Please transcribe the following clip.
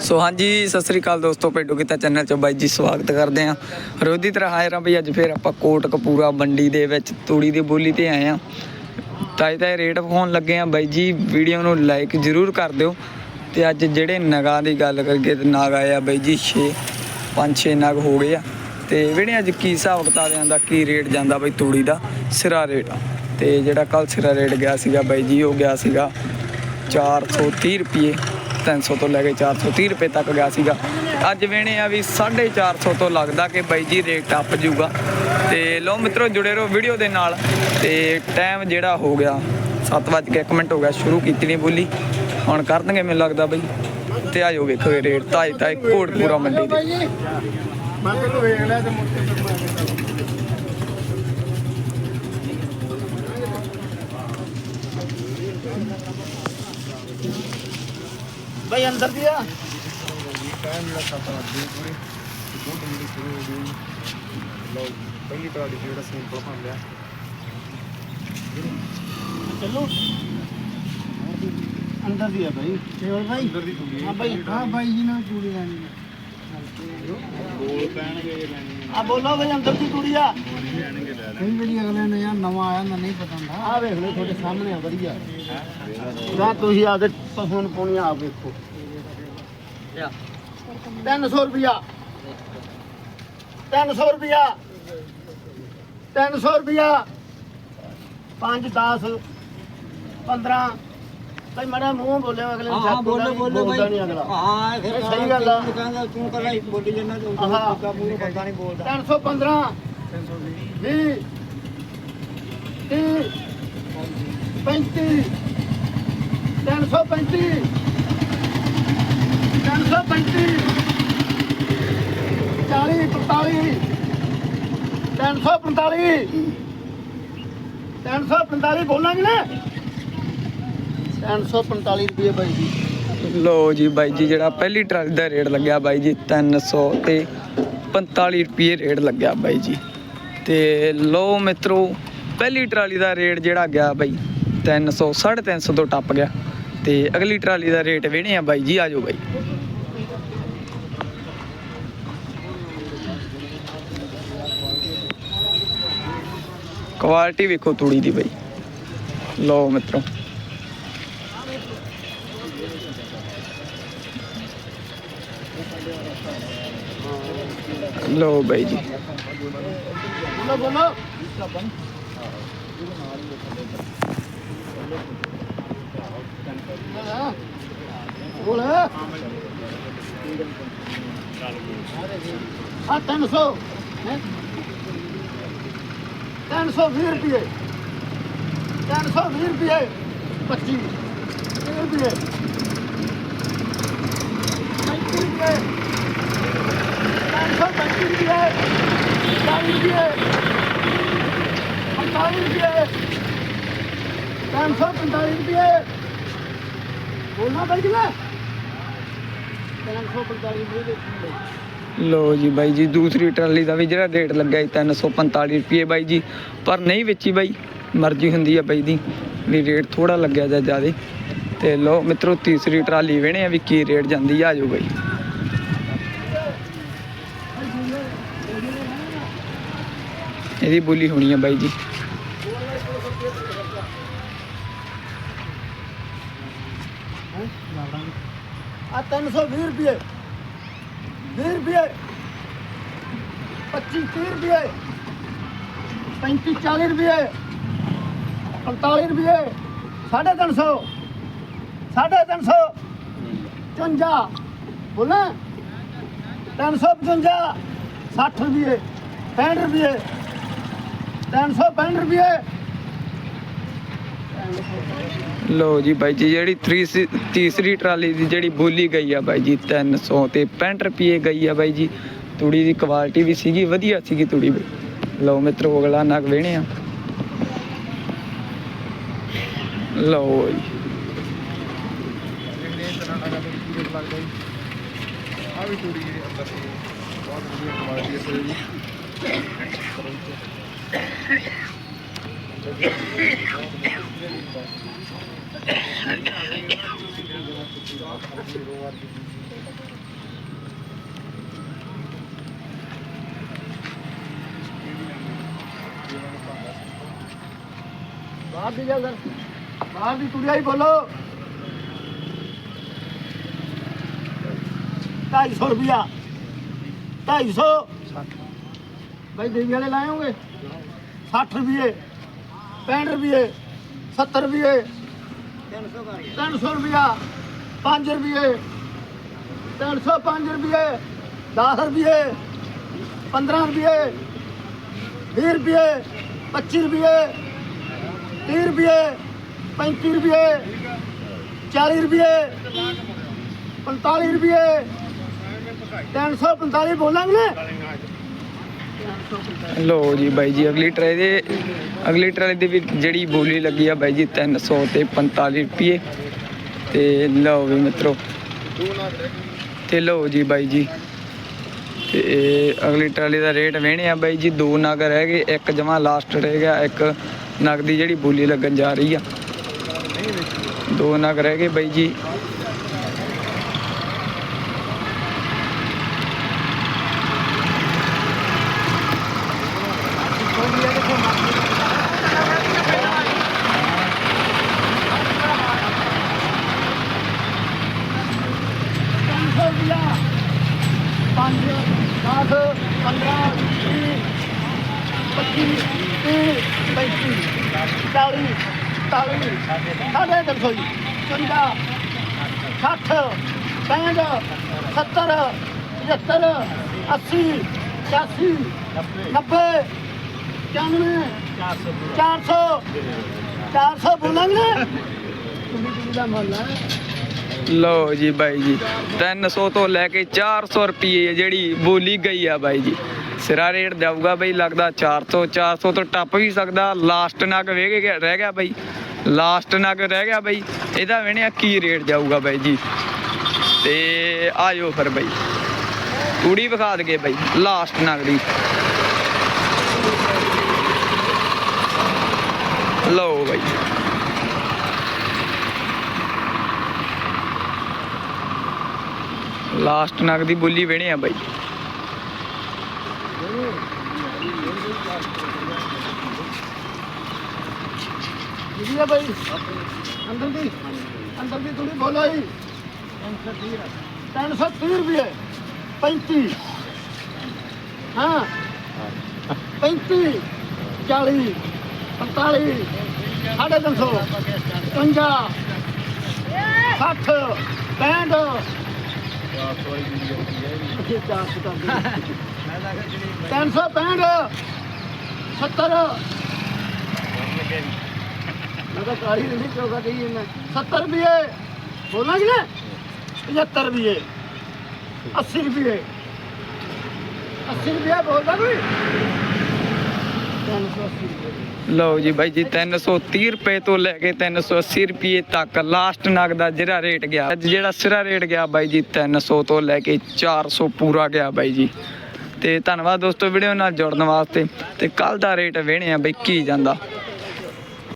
ਸੋ ਹਾਂਜੀ, ਸਤਿ ਸ੍ਰੀ ਅਕਾਲ ਦੋਸਤੋ, ਪੇਡੂ ਕੀਤਾ ਚੈਨਲ 'ਚ ਬਾਈ ਜੀ, ਸਵਾਗਤ ਕਰਦੇ ਹਾਂ। ਰੋਜ਼ ਦੀ ਤਰ੍ਹਾਂ ਹਾਜ਼ਰ ਹਾਂ ਬਈ, ਅੱਜ ਫੇਰ ਆਪਾਂ ਕੋਟ ਕਪੂਰਾ ਮੰਡੀ ਦੇ ਵਿੱਚ ਤੂੜੀ ਦੀ ਬੋਲੀ ਤੇ ਆਏ ਹਾਂ। ਤਾਂ ਤਾਏ ਰੇਟ ਵਿਖਾਉਣ ਲੱਗੇ ਹਾਂ ਬਾਈ ਜੀ, ਵੀਡੀਓ ਨੂੰ ਲਾਈਕ ਜ਼ਰੂਰ ਕਰ ਦਿਓ। ਤੇ ਅੱਜ ਜਿਹੜੇ ਨਗਾਂ ਦੀ ਗੱਲ ਕਰੀਏ ਤੇ ਨਗ ਆਏ ਆ ਬਾਈ ਜੀ 6 5-6 ਨਗ ਹੋ ਗਏ ਆ। ਤੇ ਵੀਣੇ ਅੱਜ ਕੀ ਹਿਸਾਬ ਕਿਤਾਬ ਜਾਂਦਾ, ਕੀ ਰੇਟ ਜਾਂਦਾ ਬਾਈ ਤੂੜੀ ਦਾ? ਸਿਰਾ ਰੇਟ। ਤੇ ਜਿਹੜਾ ਕੱਲ ਸਿਰਾ ਰੇਟ ਗਿਆ ਸੀਗਾ ਬਾਈ ਜੀ, ਉਹ ਗਿਆ ਸੀਗਾ 430 ਰੁਪਏ। 300 ਤੋਂ ਲੈ ਕੇ 430 ਰੁਪਏ ਤੱਕ ਗਿਆ ਸੀਗਾ। ਅੱਜ ਵੇਣੇ ਆ ਵੀ 450 ਤੋਂ ਲੱਗਦਾ ਕਿ ਬਾਈ ਜੀ ਰੇਟ ਟੱਪ ਜੂਗਾ ਤੇ ਲੋ ਮਿੱਤਰੋ, ਜੁੜੇ ਰਹੋ ਵੀਡੀਓ ਦੇ ਨਾਲ। ਤੇ ਟਾਈਮ ਜਿਹੜਾ ਹੋ ਗਿਆ 7:01 ਮਿੰਟ ਹੋ ਗਿਆ, ਸ਼ੁਰੂ ਕੀਤੀ ਨਹੀਂ ਬੋਲੀ। ਹੁਣ ਕਰ ਦਾਂਗੇ ਮੈਨੂੰ ਲੱਗਦਾ ਬਈ। ਤੇ ਆਜੋ ਵੇਖੋ ਇਹ ਰੇਟ ਤਾਂ ਤਾਈ ਕੋਟਪੂਰਾ ਮੰਡੀ ਦੇ। ਮੈਂ ਤੈਨੂੰ ਵੇਖ ਲਿਆ ਤੇ ਮੁੜ ਕੇ ਤੈਨੂੰ ਬਈ ਅੰਦਰ ਦਿਆ ਟਾਈਮ ਜਿਹੜਾ ਵੱਜ ਗਏ ਪੂਰੇ ਦੁੱਧ ਮਿਲ ਸ਼ੁਰੂ ਹੋ ਗਈ ਲਓ ਪਹਿਲੀ ਤੁਹਾਡੀ ਜਿਹੜਾ ਸਿੰਪਲ ਬਣ ਲਿਆ ਚਲੋ। ਅੰਦਰ ਦੀ ਆ ਭਾਈ ਕੇਵਲ ਭਾਈ ਅੰਦਰ ਦੀ ਚੂੜੀ ਹਾਂ ਭਾਈ ਹਾਂ ਭਾਈ ਜੀ ਨਾਲ ਚੂੜੀ ਲੈਣੀ ਬੋਲ ਪੈਣਗੇ ਲੈਣੀ ਆ ਬੋਲੋ ਭਾਈ ਅੰਦਰ ਦੀ ਚੂੜੀ ਆ। ਕਈ ਵਾਰੀ ਅਗਲੇ ਨੇ ਯਾਰ ਨਵਾਂ ਆਇਆ ਹੁੰਦਾ ਨਹੀਂ ਪਤਾ ਹੁੰਦਾ। ਆ ਵੇਖ ਲਓ ਤੁਹਾਡੇ ਸਾਹਮਣੇ ਆ ਵਧੀਆ। ਜਾਂ ਤੁਸੀਂ ਆਪਦੇ ਪਸੰਦ ਪਾਉਣੀਆਂ ਆ ਵੇਖੋ। 300 ਰੁਪਿਆ 300 ਰੁਪਿਆ 300 ਰੁਪਿਆ 5 10 15 ਭਾਈ ਮੜਾ ਮੂੰਹ ਬੋਲਿਓ ਅਗਲੇ ਨੂੰ ਹਾਂ ਬੋਲੋ ਬੋਲੋ ਨਹੀਂ ਅਗਲਾ। ਹਾਂ ਫਿਰ ਸਹੀ ਗੱਲ ਆ। ਕਹਿੰਦਾ ਤੂੰ ਕਹਿੰਦਾ ਬੋਲੀ ਜੰਨਾ ਤੂੰ। ਦੂਜਾ ਮੂੰਹ ਬੰਦਾ ਨਹੀਂ ਬੋਲਦਾ। 315 ਵੀਹ। ਤੀਹ। ਪੈਂਤੀ। ਤਿੰਨ ਸੌ ਪੈਂਤੀ। ਤਿੰਨ ਸੌ ਪੈਂਤੀ। ਚਾਲੀ ਪੰਤਾਲੀ। ਤਿੰਨ ਸੌ ਪੰਤਾਲੀ। ਤਿੰਨ ਸੌ ਪੰਤਾਲੀ ਬੋਲਾਂਗੇ ਨਾ। ਤਿੰਨ ਸੌ ਪੰਤਾਲੀ ਰੁਪਏ ਬਾਈ ਜੀ। ਲੋ ਜੀ ਬਾਈ ਜੀ, ਜਿਹੜਾ ਪਹਿਲੀ ਟਰਾਲੀ ਦਾ ਰੇਟ ਲੱਗਿਆ ਬਾਈ ਜੀ 300 ਤੇ 45 ਰੁਪਏ ਰੇਟ ਲੱਗਿਆ ਬਾਈ ਜੀ। ਤੇ ਲੋ ਮਿੱਤਰੋ, ਪਹਿਲੀ ਟਰਾਲੀ ਦਾ ਰੇਟ ਜਿਹੜਾ ਗਿਆ ਬਾਈ 300 350 ਤੋਂ ਟੱਪ ਗਿਆ। ਤੇ ਅਗਲੀ ਟਰਾਲੀ ਦਾ ਰੇਟ ਵੇਣੇ ਆ ਬਾਈ ਜੀ ਆਜੋ ਬਾਈ। ਕੁਆਲਿਟੀ ਵੇਖੋ ਤੂੜੀ ਦੀ ਬਾਈ। ਲੋ ਮਿੱਤਰੋ। ਲੋ ਬਾਈ ਜੀ। ਬੋਲੋ ਬੋਲੋ ਹਾਂ। ਬੋਲ ਆ 300 320 ਰੁਪਏ 320 ਰੁਪਏ। 25 345 ਰੁਪਏ ਬੋਲਣਾ ਬਾਈ ਕਿਵੇਂ 345 ਰੁਪਏ ਦੇ ਲੋ ਜੀ ਬਾਈ ਜੀ, ਦੂਸਰੀ ਟਰਾਲੀ ਦਾ ਵੀ ਜਿਹੜਾ ਰੇਟ ਲੱਗਾ ਸੀ 345 ਰੁਪਏ ਬਾਈ ਜੀ, ਪਰ ਨਹੀਂ ਵੇਚੀ ਬਾਈ, ਮਰਜ਼ੀ ਹੁੰਦੀ ਆ ਬਾਈ ਦੀ, ਵੀ ਰੇਟ ਥੋੜਾ ਲੱਗਿਆ ਜਾਂ ਜ਼ਿਆਦਾ। ਤੇ ਲੋ ਮਿੱਤਰੋ, ਤੀਸਰੀ ਟਰਾਲੀ ਵੇਣੇ ਆ ਵੀ ਕੀ ਰੇਟ ਜਾਂਦੀ ਆ, ਆਜੋ ਬਾਈ। ਇਹਦੀ ਬੋਲੀ ਹੋਣੀ ਆ ਬਾਈ ਜੀ। ਆ 320 ਰੁਪਏ। 20 ਰੁਪਏ। 25 30 ਰੁਪਏ। 35 40 ਰੁਪਏ। 45 ਰੁਪਏ। 350 350 55 ਬੋਲਾਂ 355 60 ਰੁਪਏ। 65 ਰੁਪਏ। 365 ਰੁਪਏ। ਲੋ ਜੀ ਬਾਈ ਜੀ, ਜਿਹੜੀ ਤੀਸਰੀ ਟਰਾਲੀ ਦੀ ਜਿਹੜੀ ਬੋਲੀ ਗਈ ਆ ਬਾਈ ਜੀ 300 ਤੇ 65 ਰੁਪਏ ਗਈ ਆ ਬਾਈ ਜੀ। ਤੂੜੀ ਦੀ ਕੁਆਲਿਟੀ ਵੀ ਸੀਗੀ, ਵਧੀਆ ਸੀਗੀ ਤੂੜੀ ਵੀ। ਲਓ ਮਿੱਤਰੋ, ਅਗਲਾ ਨਗ ਵੇਣੇ ਆ। ਲਓ ਜੀ। ਧਿਆਨ ਨਾਲ ਕਰਦੇ ਪੂਰੇ ਲੱਗਦਾ ਜੀ ਆ ਵੀ ਚੂੜੀ ਜਿਹੜੀ ਅੰਦਰ ਸੀ ਬਹੁਤ ਵਧੀਆ ਕੁਆਲਿਟੀ ਹੈ ਸਰ ਬਾਹਰ ਦੀ ਗੱਲ ਬਾਹਰ ਦੀ ਕੁੜੀਆਂ ਹੀ ਬੋਲੋ। 250 ਰੁਪਿਆ 250 ਭਾਈ ਦੇਵੀ ਵਾਲੇ ਲਾਏ ਹੋਗੇ 60 ਰੁਪਏ 65 ਰੁਪਏ 70 ਰੁਪਏ 300 ਰੁਪਿਆ 5 ਰੁਪਏ 305 ਰੁਪਏ 10 ਰੁਪਏ 15 ਰੁਪਏ 20 ਰੁਪਏ 25 ਰੁਪਏ 30 ਰੁਪਏ 35 ਰੁਪਏ 40 ਰੁਪਏ 45 ਰੁਪਏ 345 ਬੋਲਾਂਗੇ। ਨਾ ਲਓ ਜੀ ਬਾਈ ਜੀ, ਅਗਲੀ ਟਰੇ ਦੇ ਅਗਲੀ ਟਰੇ ਦੇ ਵਿੱਚ ਜਿਹੜੀ ਬੋਲੀ ਲੱਗੀ ਆ ਬਾਈ ਜੀ 300 ਤੇ 45 ਰੁਪਏ ਤੇ ਲਓ ਵੀ ਮਿੱਤਰੋ। ਤੇ ਲਓ ਜੀ ਬਾਈ ਜੀ। ਤੇ ਅਗਲੀ ਟਰਾਲੀ ਦਾ ਰੇਟ ਵੇਣੇ ਆ ਬਾਈ ਜੀ, ਦੋ ਨਗ ਰਹਿ ਗਏ, ਇੱਕ ਜਮਾ ਲਾਸਟ ਰਹਿ ਗਿਆ, ਇੱਕ ਨਗ ਦੀ ਜਿਹੜੀ ਬੋਲੀ ਲੱਗਣ ਜਾ ਰਹੀ ਆ। ਦੋ ਨਗ ਰਹਿ ਗਏ ਬਾਈ ਜੀ। ਪੰਜ 10 15 20 25 30 35 40 40 ਸਾਢੇ ਤਿੰਨ ਸੌ ਜੀ। 55 60 65 70 75 80 85 90 95 400 400 ਬੋਲਾਂਗੇ। ਤੁਸੀਂ ਤੁਸੀਂ ਦਾ ਮੁੱਲ ਹੈ। ਲਓ ਜੀ ਬਾਈ ਜੀ 300 ਤੋਂ ਲੈ ਕੇ 400 ਰੁਪਏ ਜਿਹੜੀ ਬੋਲੀ ਗਈ ਆ ਬਾਈ ਜੀ। ਸਿਰਾ ਰੇਟ ਜਾਊਗਾ ਬਈ, ਲੱਗਦਾ 400 400 ਤੋਂ ਟੱਪ ਵੀ ਸਕਦਾ ਲਾਸਟ ਨਗ ਵੇਗੇ ਗਿਆ- ਰਹਿ ਗਿਆ ਬਈ। ਲਾਸਟ ਨਗ ਰਹਿ ਗਿਆ ਬਈ, ਇਹਦਾ ਵੇਣਿਆ ਕੀ ਰੇਟ ਜਾਊਗਾ ਬਾਈ ਜੀ। ਤੇ ਆਜੋ ਫਿਰ ਬਈ, ਕੁੜੀ ਵਿਖਾ ਦਗੇ ਬਈ ਲਾਸਟ ਨਗ ਦੀ। ਲਓ ਬਈ। ਲਾਸਟ ਨਗ ਦੀ ਬੋਲੀ ਵੇਣੇ ਆ ਬਾਈ। ਜੀ ਹੈ ਭਾਈ ਅੰਦਰ ਦੀ। ਅੰਦਰ ਦੀ ਥੋੜੀ ਬੋਲੋ ਜੀ 330 ਰੁਪਏ। 35 ਹਾਂ। 35 40 45 ਸਾਢੇ ਤਿੰਨ ਸੌ। 55 60 65 ਤਿੰਨ ਸੌ ਪੈਂਹਠ ਸੱਤਰ ਮੈਂ ਤਾਂ ਕਾਲੀ ਨਹੀਂ ਚੋਗਾ ਕਹੀ ਮੈਂ 70 ਰੁਪਏ ਬੋਲਾਂਗੇ ਨਾ 75 ਰੁਪਏ 80 ਰੁਪਏ 80 ਰੁਪਏ ਬੋਲਦਾ ਕੋਈ 380 ਰੁਪਏ ਲਓ ਜੀ ਬਾਈ ਜੀ 330 ਰੁਪਏ ਤੋਂ ਲੈ ਕੇ 380 ਰੁਪਏ ਤੱਕ ਲਾਸਟ ਨਗ ਦਾ ਜਿਹੜਾ ਰੇਟ ਗਿਆ। ਅੱਜ ਜਿਹੜਾ ਸਿਰਾ ਰੇਟ ਗਿਆ ਬਾਈ ਜੀ 300 ਤੋਂ ਲੈ ਕੇ 400 ਪੂਰਾ ਗਿਆ ਬਾਈ ਜੀ। ਤੇ ਧੰਨਵਾਦ ਦੋਸਤੋ ਵੀਡੀਓ ਨਾਲ ਜੁੜਨ ਵਾਸਤੇ। ਤੇ ਕੱਲ ਦਾ ਰੇਟ ਵੇਣੇ ਆ ਬਈ ਕੀ ਜਾਂਦਾ।